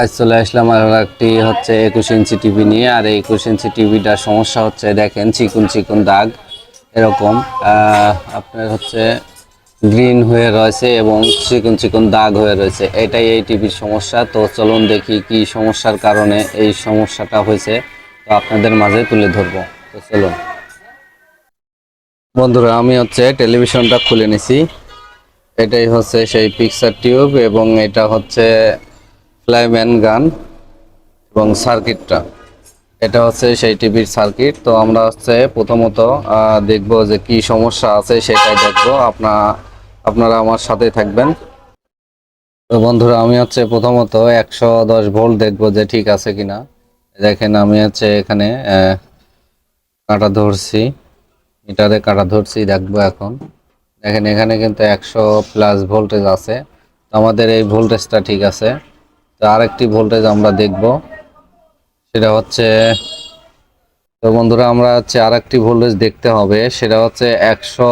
আজ চলে আসলাম আর একটি হচ্ছে একুশ ইঞ্চি টিভি নিয়ে, আর এই একুশ ইঞ্চি টিভিটার সমস্যা হচ্ছে দেখেন চিকুন চিকুন দাগ, এরকম আপনার হচ্ছে গ্রিন হয়ে রয়েছে এবং চিকুন চিকুন দাগ হয়ে রয়েছে। এটাই এই টিভির সমস্যা। তো চলুন দেখি কি সমস্যার কারণে এই সমস্যাটা হয়েছে। তো আপনাদের মাঝে তুলে ধরবো। তো চলুন। বন্ধুরা, আমি হচ্ছে টেলিভিশনটা খুলে নিছি। এটাই হচ্ছে সেই পিকচার টিউব এবং এটা হচ্ছে ফ্লাইম্যান গান এবং সার্কিটটা। এটা হচ্ছে সেই টিভির সার্কিট। তো আমরা হচ্ছে প্রথমত দেখব যে কি সমস্যা আছে সেটাই দেখব। আপনা, আপনারা আমার সাথে থাকবেন। তো বন্ধুরা, আমি হচ্ছে প্রথমত একশো দশ ভোল্ট দেখব যে ঠিক আছে কিনা। দেখেন, আমি হচ্ছে এখানে কাঁটা ধরছি। মিটারে কাঁটা ধরছি, দেখব এখন। দেখেন, এখানে কিন্তু একশো প্লাস ভোল্টেজ আছে। আমাদের এই ভোল্টেজটা ঠিক আছে। তো আরেকটি ভোল্টেজ আমরা দেখব। সেটা হচ্ছে, তো বন্ধুরা আমরা হচ্ছে আরেকটি ভোল্টেজ দেখতে হবে। সেটা হচ্ছে একশো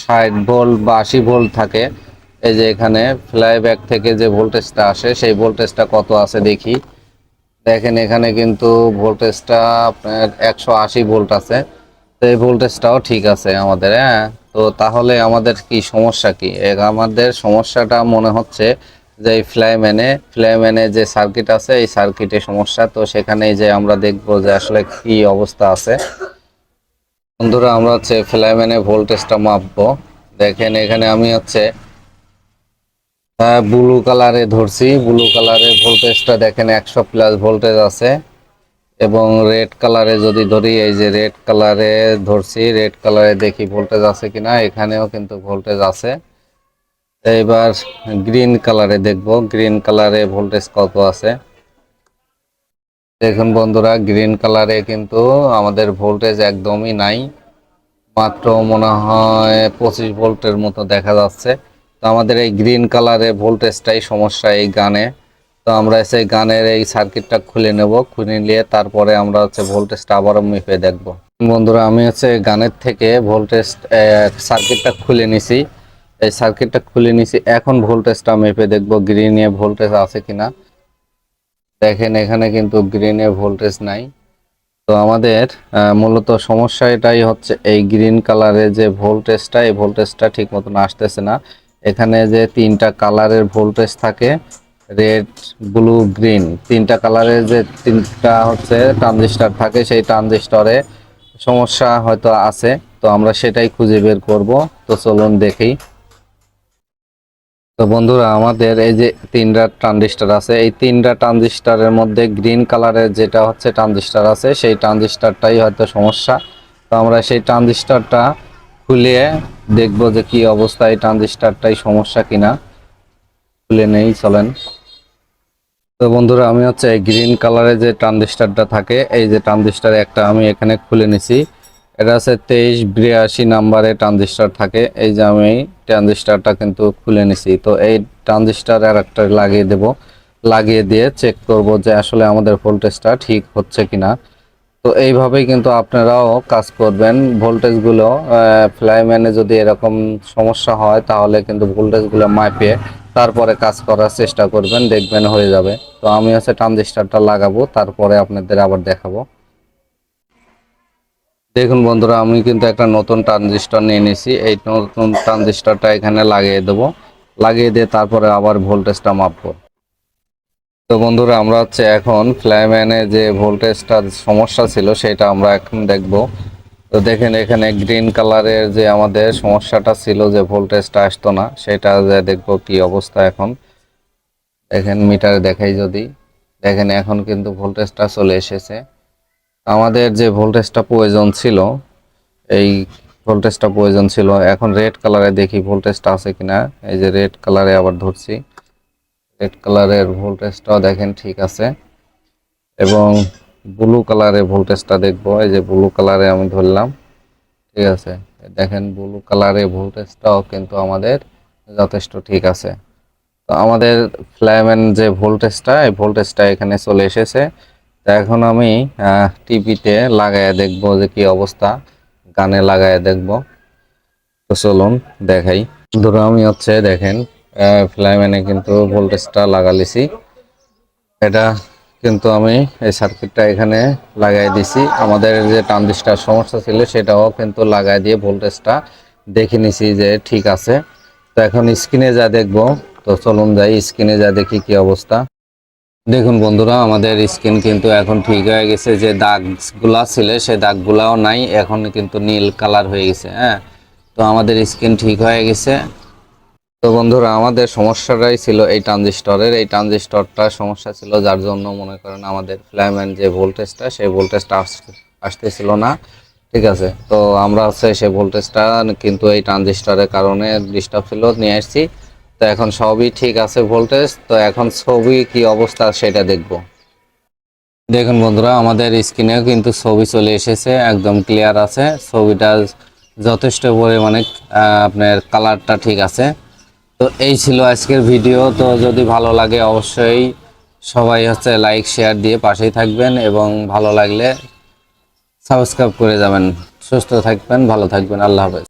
ষাট ভোল্ট বা আশি ভোল্ট থাকে। এই যে এখানে ফ্লাই ব্যাক থেকে যে ভোল্টেজটা আসে, সেই ভোল্টেজটা কত আছে দেখি। দেখেন এখানে কিন্তু ভোল্টেজটা আপনার একশো আশি ভোল্ট আছে। তো এই ভোল্টেজটাও ঠিক আছে আমাদের হ্যাঁ? তো তাহলে আমাদের কি সমস্যা কি? আমাদের সমস্যাটা মনে হচ্ছে যে ফ্লাইম্যানে ফ্লাইম্যানে যে সার্কিট আছে, এই সার্কিটে সমস্যা। তো সেখানে যে আমরা দেখব যে আসলে কি অবস্থা আছে। বন্ধুরা, আমরা হচ্ছে ফ্লাইম্যানে ভোল্টেজটা মাপবো। দেখেন, এখানে আমি হচ্ছে ব্লু কালারে ধরছি। ব্লু কালারে ভোল্টেজটা দেখেন, একশো প্লাস ভোল্টেজ আছে। এবং রেড কালারে যদি ধরি, এই যে রেড কালারে ধরছি রেড কালারে দেখি ভোল্টেজ আছে কিনা, এখানেও কিন্তু ভোল্টেজ আছে। এবার গ্রিন কালারে দেখব। গ্রিন কালারে ভোল্টেজ কত আছে? দেখুন বন্ধুরা গ্রিন কালারে কিন্তু আমাদের ভোল্টেজ একদমই নাই। মাত্র মনে হয় পঁচিশ ভোল্টের মতো দেখা যাচ্ছে। তো আমাদের এই গ্রিন কালারে ভোল্টেজটাই সমস্যা এই গানে। তো আমরা সেই গানের এই সার্কিটটা খুলে নেব। খুলে নিয়ে তারপরে আমরা হচ্ছে ভোল্টেজটা আবারও মেপে দেখব। বন্ধুরা, আমি হচ্ছে গানের থেকে ভোল্টেজ সার্কিটটা খুলে নিছি। এই সার্কিটটা খুলে নিছি। এখন ভোল্টেজটা মেপে দেখব গ্রিনে ভোল্টেজ আছে কিনা। দেখেন, এখানে কিন্তু গ্রিনে ভোল্টেজ নাই। তো আমাদের মূলত সমস্যা এটাই হচ্ছে, এই গ্রিন কালারের যে ভোল্টেজটা এই ভোল্টেজটা ঠিক মতন আসতেছে না। এখানে যে তিনটা কালারের ভোল্টেজ থাকে রেড ব্লু গ্রিন তিনটা কালারের যে তিনটা হচ্ছে ট্রানজিস্টার থাকে, সেই ট্রানজিস্টরে সমস্যা হয়তো আছে। তো আমরা সেটাই খুঁজে বের করব। তো চলুন দেখি। তো বন্ধুরা, আমাদের এই যে তিনটা ট্রানজিস্টার আছে, এই তিনটা ট্রানজিস্টারের মধ্যে গ্রিন কালারের যেটা হচ্ছে ট্রানজিস্টার আছে, সেই ট্রানজিস্টারটাই হয়তো সমস্যা। তো আমরা সেই ট্রানজিস্টারটা খুলে দেখব যে কি অবস্থা, এই ট্রানজিস্টারটাই সমস্যা কিনা। খুলে নেই, চলেন। তো বন্ধুরা, আমি হচ্ছে এই গ্রিন কালারের যে ট্রানজিস্টারটা থাকে, এই যে ট্রানজিস্টার একটা আমি এখানে খুলে নিছি। এটা তেইশ বিরাশি নাম্বারে ট্রানজিস্টার থাকে। এই যে আমি ট্রানজিস্টারটা কিন্তু খুলে নিছি। তো এই ট্রানজিস্টার আর একটা লাগিয়ে দেব। লাগিয়ে দিয়ে চেক করব যে আসলে আমাদের ভোল্টেজটা ঠিক হচ্ছে কিনা। তো এইভাবেই কিন্তু আপনারাও কাজ করবেন। ভোল্টেজগুলো ফ্লাইম্যানে যদি এরকম সমস্যা হয়, তাহলে কিন্তু ভোল্টেজগুলো মাপিয়ে তারপরে কাজ করার চেষ্টা করবেন। দেখবেন হয়ে যাবে। তো আমি হচ্ছে ট্রানজিস্টারটা লাগাবো, তারপরে আপনাদের আবার দেখাবো। দেখুন বন্ধুরা, আমি কিন্তু একটা নতুন ট্রানজিস্টর নিয়ে নিয়েছি। এই নতুন ট্রানজিস্টরটা এখানে লাগিয়ে দেবো। লাগিয়ে দিয়ে তারপরে আবার ভোল্টেজটা মাপবো। তো বন্ধুরা, আমরা হচ্ছে এখন ফ্লাইম্যানে যে ভোল্টেজটার সমস্যা ছিল, সেটা আমরা এখন দেখব। তো দেখেন এখানে গ্রিন কালারের যে আমাদের সমস্যাটা ছিল যে ভোল্টেজটা আসতো না, সেটা যে দেখব কি অবস্থা এখন। দেখেন মিটারে দেখাই যদি। দেখেন এখন কিন্তু ভোল্টেজটা চলে এসেছে। আমাদের যে ভোল্টেজটা প্রয়োজন ছিল, এই ভোল্টেজটা প্রয়োজন ছিল, এখন রেড কালারে দেখি ভোল্টেজটা আছে কিনা। এই যে রেড কালারে আবার ধরছি। রেড কালারের ভোল্টেজটাও দেখেন ঠিক আছে। এবং ব্লু কালারের ভোল্টেজটা দেখব। এই যে ব্লু কালারে আমি ধরলাম, ঠিক আছে। দেখেন ব্লু কালারের ভোল্টেজটাও কিন্তু আমাদের যথেষ্ট ঠিক আছে। তো আমাদের ফ্ল্যামেন যে ভোল্টেজটা, এই ভোল্টেজটা এখানে চলে এসেছে। তো এখন আমি টিভিতে লাগায় দেখব যে কি অবস্থা, গানে লাগায় দেখব। তো চলুন দেখাই। ধরো আমি হচ্ছে দেখেন ফ্লাইম্যানে কিন্তু ভোল্টেজটা লাগালিছি। এটা কিন্তু আমি এই সার্কিটটা এখানে লাগাই দিছি। আমাদের যে ট্রানজিস্টার সমস্যা ছিল সেটাও কিন্তু লাগাই দিয়ে ভোল্টেজটা দেখে নিছি যে ঠিক আছে। তো এখন স্ক্রিনে যা দেখব, তো চলুন যাই স্ক্রিনে যা দেখি কি অবস্থা। দেখুন বন্ধুরা, আমাদের স্কিন কিন্তু এখন ঠিক হয়ে গেছে। যে দাগগুলা ছিল, সেই দাগগুলাও নাই, এখন কিন্তু নীল কালার হয়ে গেছে হ্যাঁ? তো আমাদের স্কিন ঠিক হয়ে গেছে। তো বন্ধুরা, আমাদের সমস্যাটাই ছিল এই ট্রানজিস্টরের। এই ট্রানজিস্টরটা সমস্যা ছিল যার জন্য মনে করেন আমাদের ফ্ল্যামেন যে ভোল্টেজটা সেই ভোল্টেজটা আসতেছিল না, ঠিক আছে? তো আমরা হচ্ছে সেই ভোল্টেজটা কিন্তু এই ট্রানজিস্টরের কারণে ডিস্টার্ব ছিল, নিয়ে আসছি। তো এখন সবই ঠিক আছে ভোল্টেজ, তো এখন ছবি কি অবস্থা সেটা দেখব। দেখুন বন্ধুরা, আমাদের স্ক্রিনেও কিন্তু ছবি চলে এসেছে, একদম ক্লিয়ার আছে। ছবিটা যথেষ্ট পরিমাণে আপনার কালারটা ঠিক আছে। তো এই ছিল আজকের ভিডিও তো যদি ভালো লাগে অবশ্যই সবাই হচ্ছে লাইক শেয়ার দিয়ে পাশেই থাকবেন এবং ভালো লাগলে সাবস্ক্রাইব করে যাবেন। সুস্থ থাকবেন, ভালো থাকবেন, আল্লাহ হাফেজ।